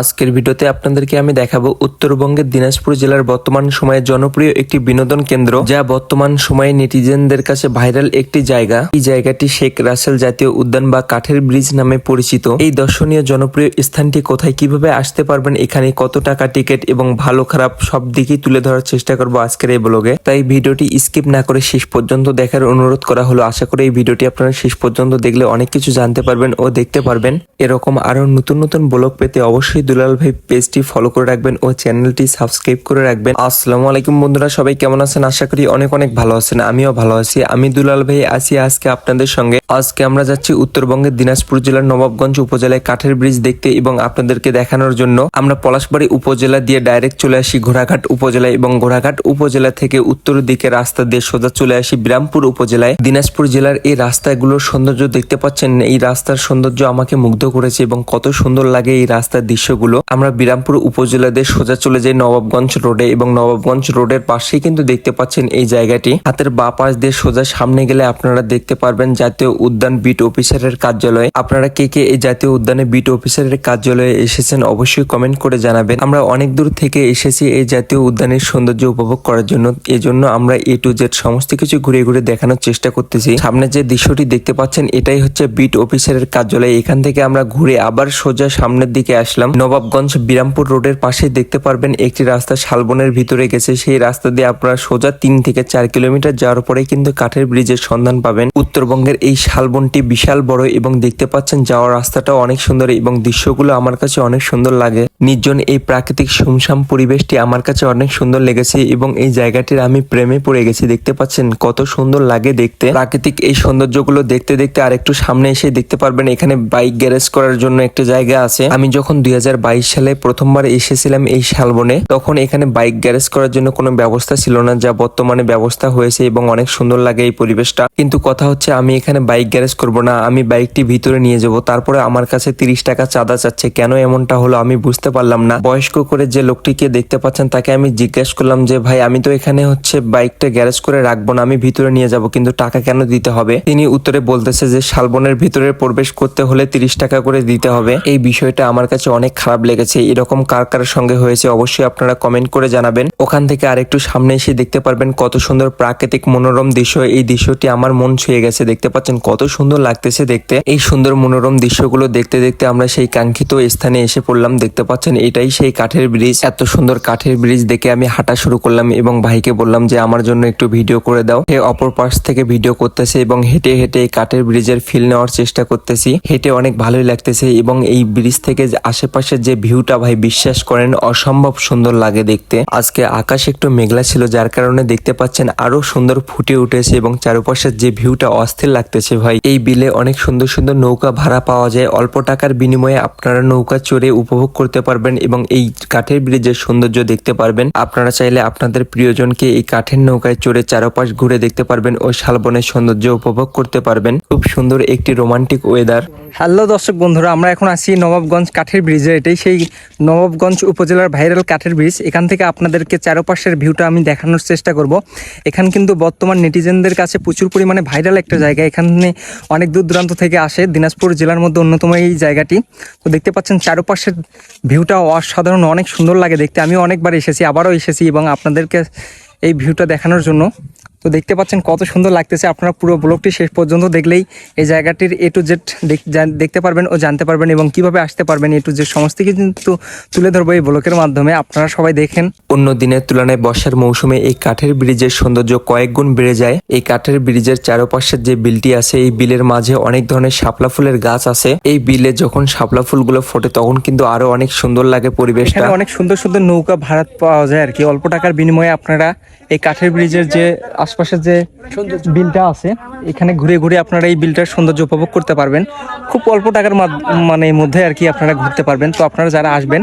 আজকের ভিডিওতে আপনাদেরকে আমি দেখাবো উত্তরবঙ্গের দিনাজপুর জেলার বর্তমান সময়ে জনপ্রিয় একটি বিনোদন কেন্দ্র, যা বর্তমান সময়ে নেটিজেনদের কাছে ভাইরাল একটি জায়গা। এই জায়গাটি শেখ রাসেল জাতীয় উদ্যান বা কাঠের ব্রিজ নামে পরিচিত। এই দর্শনীয় জনপ্রিয় স্থানটি কোথায় কীভাবে আসতে পারবেন, এখানে কত টাকা টিকিট এবং ভালো খারাপ সব দিকেই তুলে ধরার চেষ্টা করব আজকের এই ব্লগে। তাই ভিডিওটি স্কিপ না করে শেষ পর্যন্ত দেখার অনুরোধ করা হলো। আশা করি এই ভিডিওটি আপনারা শেষ পর্যন্ত দেখলে অনেক কিছু জানতে পারবেন ও দেখতে পারবেন। এরকম আরও নতুন নতুন ব্লগ পেতে অবশ্যই দুলাল ভাই পেজটি ফলো করে রাখবেন ও চ্যানেলটি সাবস্ক্রাইব করে রাখবেন। আসসালামু আলাইকুম বন্ধুরা, সবাই কেমন আছেন? আশা করি অনেক অনেক ভালো আছেন, আমিও ভালো আছি। আমি দুলাল ভাই, আছি আজকে আপনাদের সঙ্গে। আজকে আমরা যাচ্ছি উত্তরবঙ্গের দিনাজপুর জেলার নবাবগঞ্জ উপজেলায় কাঠের ব্রিজ দেখতে এবং আপনাদেরকে দেখানোর জন্য আমরা পলাশবাড়ি উপজেলা দিয়ে ডাইরেক্ট চলে আসি ঘোড়াঘাট উপজেলায় এবং ঘোড়াঘাট উপজেলা থেকে উত্তর দিকে রাস্তা দিয়ে সোজা চলে আসি বিরামপুর উপজেলায়। দিনাজপুর জেলার এই রাস্তাগুলোর সৌন্দর্য দেখতে পাচ্ছেন, এই রাস্তার সৌন্দর্য আমাকে মুগ্ধ করেছে এবং কত সুন্দর লাগে এই রাস্তার দৃশ্যগুলো আমরা বিরামপুর উপজেলা দিয়ে সোজা চলে যাই নবাবগঞ্জ রোডে এবং নবাবগঞ্জ রোডের পাশেই কিন্তু দেখতে পাচ্ছেন এই জায়গাটি। হাতের বা পাশ দিয়ে সোজা সামনে গেলে আপনারা দেখতে পারবেন জাতীয় উদ্যান বিট অফিসারের কার্যালয়। আপনারা কে কে এই জাতীয় উদ্যানে বিট অফিসারের কার্যালয়ে এসেছেন অবশ্যই কমেন্ট করে জানাবেন। আমরা অনেক দূর থেকে এসেছি এই জাতীয় উদ্যানের সৌন্দর্য উপভোগ করার জন্য। এজন্য আমরা এ টু জেড সমস্ত কিছু ঘুরে ঘুরে দেখানোর চেষ্টা করতেছি। সামনে যে দৃশ্যটি দেখতে পাচ্ছেন, এটাই হচ্ছে বিট অফিসারের কার্যালয়। এখান থেকে আমরা ঘুরে আবার সোজা সামনের দিকে আসলাম। নবাবগঞ্জ বিরামপুর রোডের পাশে দেখতে পারবেন একটি রাস্তা শালবনের ভিতরে গেছে। সেই রাস্তা দিয়ে আপনারা সোজা তিন থেকে চার কিলোমিটার যাওয়ার পরে কিন্তু কাঠের ব্রিজের সন্ধান পাবেন। উত্তরবঙ্গের এই শালবনটি বিশাল বড় এবং দেখতে পাচ্ছেন যাওয়ার রাস্তাটাও অনেক সুন্দর এবং দৃশ্যগুলো আমার কাছে অনেক সুন্দর লাগে। নির্জন এই প্রাকৃতিক সুমসাম পরিবেশটি আমার কাছে অনেক সুন্দর লেগেছে এবং এই জায়গাটির আমি প্রেমে পড়ে গেছি। দেখতে পাচ্ছেন কত সুন্দর লাগে দেখতে। প্রাকৃতিক এই সৌন্দর্যগুলো দেখতে দেখতে আর একটু সামনে এসে দেখতে পারবেন। এখানে বাইক গ্যারেজ করার জন্য একটা জায়গা আছে। আমি যখন দুই সালে প্রথমবার এসেছিলাম এই শালবনে। তখন এখানে বাইক গ্যারেজ করার জন্য কোনো ব্যবস্থা ছিল না, যা বর্তমানে ব্যবস্থা হয়েছে এবং অনেক সুন্দর লাগে এই পরিবেশটা। কিন্তু কথা হচ্ছে, আমি এখানে বাইক গ্যারেজ করব না, আমি বাইকটি ভিতরে নিয়ে যাব। তারপরে আমার কাছে তিরিশ টাকা চাঁদা চাচ্ছে। কেন এমনটা হলো আমি বুঝতে পারলাম না। বয়স্ক করে যে লোকটিকে দেখতে পাচ্ছেন, তাকে আমি জিজ্ঞেস করলাম যে, ভাই, আমি তো এখানে হচ্ছে বাইকটা গ্যারেজ করে রাখব না, আমি ভিতরে নিয়ে যাব, কিন্তু টাকা কেন দিতে হবে? তিনি উত্তরে বলতেছে যে, শালবনের ভিতরে প্রবেশ করতে হলে তিরিশ টাকা করে দিতে হবে। এই বিষয়টা আমার কাছে অনেক খারাপ লেগেছে, এরকম কার কার সঙ্গে হয়েছে অবশ্যই আপনারা কমেন্ট করে জানাবেন। ওখান থেকে আরেকটু সামনে এসে দেখতে পারবেন কত সুন্দর প্রাকৃতিক মনোরম দৃশ্য। এই দৃশ্যটি আমার মন ছুঁয়ে গেছে, দেখতে পাচ্ছেন কত সুন্দর লাগতেছে দেখতে। এই সুন্দর মনোরম দৃশ্যগুলো দেখতে দেখতে আমরা সেই কাঙ্ক্ষিত স্থানে এসে পড়লাম, দেখতে পাচ্ছেন এটাই সেই কাঠের ব্রিজ এত সুন্দর কাঠের ব্রিজ দেখে আমি হাঁটা শুরু করলাম এবং ভাইকে বললাম যে, আমার জন্য একটু ভিডিও করে দাও। সে অপর পাশ থেকে ভিডিও করতেছে এবং হেঁটে হেঁটে কাঠের ব্রিজের ফিল নেওয়ার চেষ্টা করতেছি। হেঁটে অনেক ভালোই লাগতেছে এবং এই ব্রিজ থেকে যে আশেপাশের যে ভিউটা ভাই বিশ্বাস করেন, অসম্ভব সুন্দর লাগে দেখতে। আজকে আকাশ একটু মেঘলা ছিল, যার কারণে দেখতে পাচ্ছেন আরও সুন্দর ফুটে উঠেছে এবং চারপাশের যে ভিউটা অস্থির লাগতেছে ভাই, এই বিলে অনেক সুন্দর সুন্দর নৌকা ভাড়া পাওয়া যায়। অল্প টাকার বিনিময়ে আপনারা নৌকা চড়ে উপভোগ করতে পারবেন এবং এই কাঠের ব্রিজের সৌন্দর্য দেখতে পারবেন। আপনারা চাইলে আপনাদের প্রিয়জনকে এই কাঠের নৌকায় চড়ে চারপাশ ঘুরে দেখতে পারবেন ও শালবনের সৌন্দর্য উপভোগ করতে পারবেন। খুব সুন্দর একটি রোমান্টিক ওয়েদার হ্যালো দর্শক বন্ধুরা, আমরা এখন আছি নবাবগঞ্জ কাঠের ব্রিজে। এটাই সেই নবাবগঞ্জ উপজেলার ভাইরাল কাঠের ব্রিজ। এখান থেকে আপনাদেরকে চারপাশের ভিউটা আমি দেখানোর চেষ্টা করব। এখান কিন্তু বর্তমান নেটিজেনদের কাছে প্রচুর পরিমাণে ভাইরাল একটা জায়গা। এখানে অনেক দূর দূরান্ত থেকে আসে দিনাজপুর জেলার মধ্যে অন্যতম এই জায়গাটি। তো দেখতে পাচ্ছেন চারপাশের ভিউটা অসাধারণ, অনেক সুন্দর লাগে দেখতে। আমি অনেকবার এসেছি, আবারও এসেছি এবং আপনাদেরকে এই ভিউটা দেখানোর জন্য। তো দেখতে পাচ্ছেন কত সুন্দর লাগতেছে। আপনারা পুরো ব্লগটি শেষ পর্যন্ত দেখলেই এই জায়গাটির এ টু জেড দেখতে পারবেন ও জানতে পারবেন এবং কীভাবে আসতে পারবেন এ টু জেড সমস্ত কিছু কিন্তু তুলে ধরবো এই ব্লকের মাধ্যমে। আপনারা সবাই দেখেন। অন্য দিনের তুলনায় বর্ষার মৌসুমে এই কাঠের ব্রিজের সৌন্দর্য কয়েক গুণ বেড়ে যায়। এই কাঠের ব্রিজের চারপাশের যে বিলটি আছে এই বিলের মাঝে অনেক ধরনের শাপলা ফুলের গাছ আছে। এই বিলে যখন শাপলা ফুলগুলো ফোটে তখন কিন্তু আরও অনেক সুন্দর লাগে পরিবেশটা। অনেক সুন্দর সুন্দর নৌকা ভাড়া পাওয়া যায় আর কি। অল্প টাকার বিনিময়ে আপনারা এই কাঠের ব্রিজের যে আশপাশের যে বিলটা আছে, এখানে ঘুরে ঘুরে আপনারা এই বিলটার সৌন্দর্য উপভোগ করতে পারবেন। খুব অল্প টাকার মানে মধ্যে আর কি আপনারা ঘুরতে পারবেন। তো আপনারা যারা আসবেন,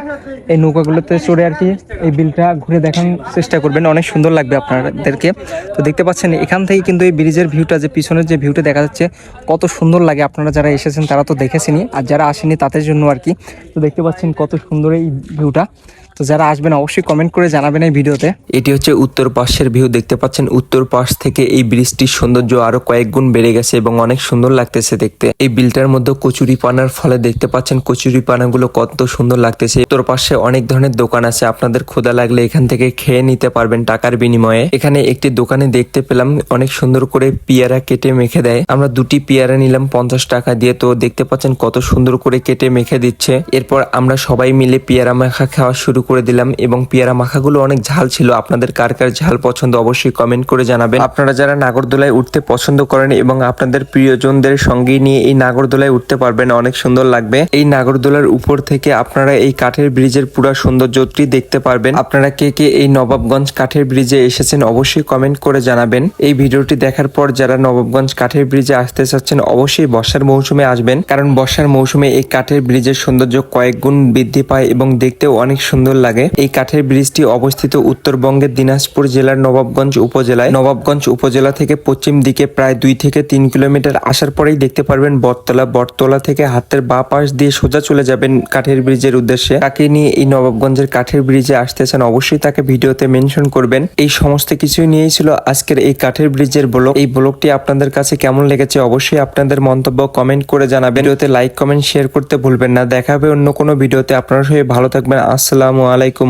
এই নৌকাগুলোতে চড়ে আর কি এই বিলটা ঘুরে দেখানোর চেষ্টা করবেন। অনেক সুন্দর লাগবে আপনাদেরকে। তো দেখতে পাচ্ছেন, এখান থেকে কিন্তু এই ব্রিজের ভিউটা, যে পিছনের যে ভিউটা দেখা যাচ্ছে, কত সুন্দর লাগে। আপনারা যারা এসেছেন, তারা তো দেখেছেনই। আর যারা আসেনি তাদের জন্য আর কি। তো দেখতে পাচ্ছেন কত সুন্দর এই ভিউটা। তো যারা আসবেন অবশ্যই কমেন্ট করে জানাবেন এই ভিডিওতে। এটি হচ্ছে উত্তর পাশের ভিউ, দেখতে পাচ্ছেন উত্তর পাশ থেকে এই ব্রিজটির সৌন্দর্য আরও কয়েক গুণ বেড়ে গেছে এবং অনেক সুন্দর লাগতেছে দেখতে। এই বিলটার মধ্যে কচুরি পানার ফলে দেখতে পাচ্ছেন কচুরি পানাগুলো কত সুন্দর লাগতেছে। উত্তর পাশে অনেক ধরনের দোকান আছে, আপনাদের ক্ষুদা লাগলে এখান থেকে খেয়ে নিতে পারবেন টাকার বিনিময়ে। এখানে একটি দোকানে দেখতে পেলাম, অনেক সুন্দর করে পিয়ারা কেটে মেখে দেয়। আমরা দুটি পিয়ারা নিলাম পঞ্চাশ টাকা দিয়ে, তো দেখতে পাচ্ছেন কত সুন্দর করে কেটে মেখে দিচ্ছে। এরপর আমরা সবাই মিলে পিয়ারা মাখা খাওয়া শুরু করে দিলাম এবং পিয়ারা মাখাগুলো অনেক ঝাল ছিল। আপনাদের কার কার ঝাল পছন্দ অবশ্যই কমেন্ট করে জানাবেন। আপনারা যারা নাগরদোলায় উঠতে পছন্দ করেন এবং আপনাদের প্রিয়জনদের সঙ্গে নিয়ে এই নাগরদোলায় উঠতে পারবেন, অনেক সুন্দর লাগবে। এই নাগরদোলার উপর থেকে আপনারা এই কাঠের ব্রিজের পুরো সৌন্দর্যটি দেখতে পারবেন। আপনারা কে কে এই নবাবগঞ্জ কাঠের ব্রিজে এসেছেন অবশ্যই কমেন্ট করে জানাবেন। এই ভিডিওটি দেখার পর যারা নবাবগঞ্জ কাঠের ব্রিজে আসতে চাচ্ছেন, অবশ্যই বর্ষার মৌসুমে আসবেন। কারণ বর্ষার মৌসুমে এই কাঠের ব্রিজের সৌন্দর্য কয়েক গুণ বৃদ্ধি পায় এবং দেখতেও অনেক সুন্দর লাগে। এই কাঠের ব্রিজটি অবস্থিত উত্তরবঙ্গের দিনাজপুর জেলার নবাবগঞ্জ উপজেলায়। নবাবগঞ্জ উপজেলা থেকে পশ্চিম দিকে প্রায় দুই থেকে তিন কিলোমিটার আসার পরেই দেখতে পারবেন বটতলা। বটতলা থেকে হাতের বা পাশ দিয়ে সোজা চলে যাবেন কাঠের ব্রিজের উদ্দেশ্যে। তাকে নিয়ে এই নবাবগঞ্জের কাঠের ব্রিজে আসতেছেন অবশ্যই তাকে ভিডিওতে মেনশন করবেন। এই সমস্ত কিছুই নিয়েই ছিল আজকের এই কাঠের ব্রিজের ব্লগ। এই ব্লগটি আপনাদের কাছে কেমন লেগেছে অবশ্যই আপনাদের মন্তব্য কমেন্ট করে জানাবেন। ভিডিওতে লাইক, কমেন্ট, শেয়ার করতে ভুলবেন না। দেখা হবে অন্য কোনো ভিডিওতে। আপনারা সবাই ভালো থাকবেন। আসসালামু আলাইকুম।